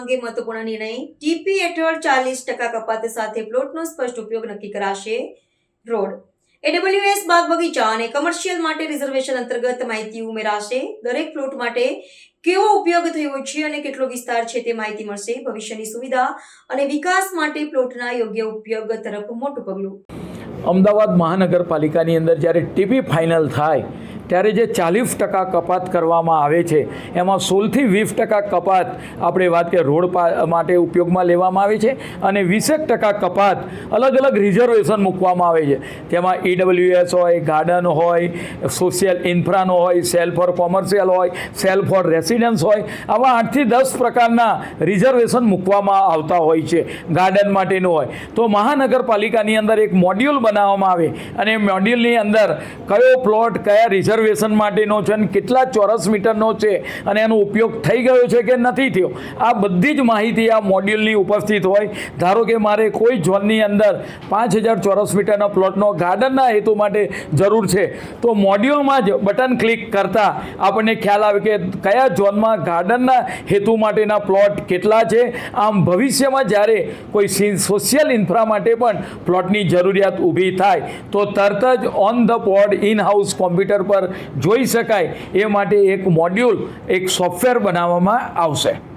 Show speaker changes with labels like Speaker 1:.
Speaker 1: અંગે મહત્વપૂર્ણ નિર્ણય. ટીપી હેઠળ ચાલીસ ટકા કપાત સાથે પ્લોટનો સ્પષ્ટ ઉપયોગ નક્કી કરાશે રોડ. એડબ્લ્યુએસ બાગ બગીચા અને કમર્શિયલ માટે રિઝર્વેશન અંતર્ગત માહિતી ઉમેરાશે. દરેક પ્લોટ માટે કેવો ઉપયોગ થયો છે અને કેટલો વિસ્તાર છે તે માહિતી મળશે. ભવિષ્યની સુવિધા અને વિકાસ માટે પ્લોટના યોગ્ય ઉપયોગ તરફ મોટું પગલું.
Speaker 2: અમદાવાદ મહાનગરપાલિકાની અંદર જ્યારે ટીપી ફાઇનલ થાય ત્યારે જે ચાલીસ ટકા કપાત કરવામાં આવે છે, એમાં સોળથી વીસ ટકા કપાત આપણે વાત કે રોડ માટે ઉપયોગમાં લેવામાં આવે છે અને વીસેક ટકા કપાત અલગ અલગ રિઝર્વેશન મૂકવામાં આવે છે. તેમાં ઈડબ્લ્યુએસ હોય ગાર્ડન હોય સોશિયલ ઇન્ફ્રાનો હોય સેલ ફોર કોમર્શિયલ હોય સેલ ફોર રેસિડન્સ હોય, આવા આઠથી દસ પ્રકારના રિઝર્વેશન મૂકવામાં આવતા હોય છે ગાર્ડન માટેનું હોય. તો મહાનગરપાલિકાની અંદર એક મોડ્યુલ બનાવવામાં આવે અને મોડ્યુલની અંદર કયો પ્લોટ કયા રિઝર્વેશન માટેનો છે અને કેટલા ચોરસ મીટરનો છે અને એનો ઉપયોગ થઈ ગયો છે કે નથી થયો? આ બધી જ માહિતી આ મોડ્યુલની ઉપસ્થિત હોય. ધારો કે મારે કોઈ ઝોનની અંદર પાંચ હજાર ચોરસ મીટરના પ્લોટનો ગાર્ડનના હેતુ માટે જરૂર છે, તો મોડ્યુલમાં જ બટન ક્લિક કરતાં આપણને ખ્યાલ આવે કે કયા ઝોનમાં ગાર્ડનના હેતુ માટેના પ્લોટ કેટલા છે? આમ ભવિષ્યમાં જ્યારે કોઈ સોશિયલ ઇન્ફ્રા માટે પણ પ્લોટની જરૂરિયાત ઊભી થાય, તો તરત જ on the pod in house computer પર જોઈ શકાય. એ માટે એક મોડ્યુલ એક સોફ્ટવેર બનાવવામાં આવશે.